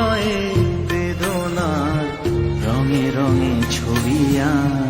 হৃদয়ে বেদনার রঙে রঙে ছবি আঁকে।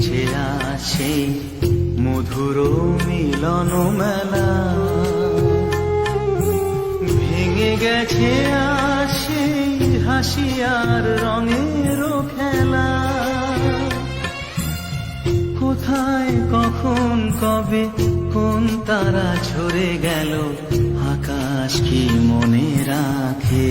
গেছে আছে মধুর মিলন মেলা। ভেঙে গেছে আসে হাসি আর রঙের খেলা। কোথায়, কখন, কবে, কোন তারা ঝরে গেল, আকাশ কি মনে রাখে?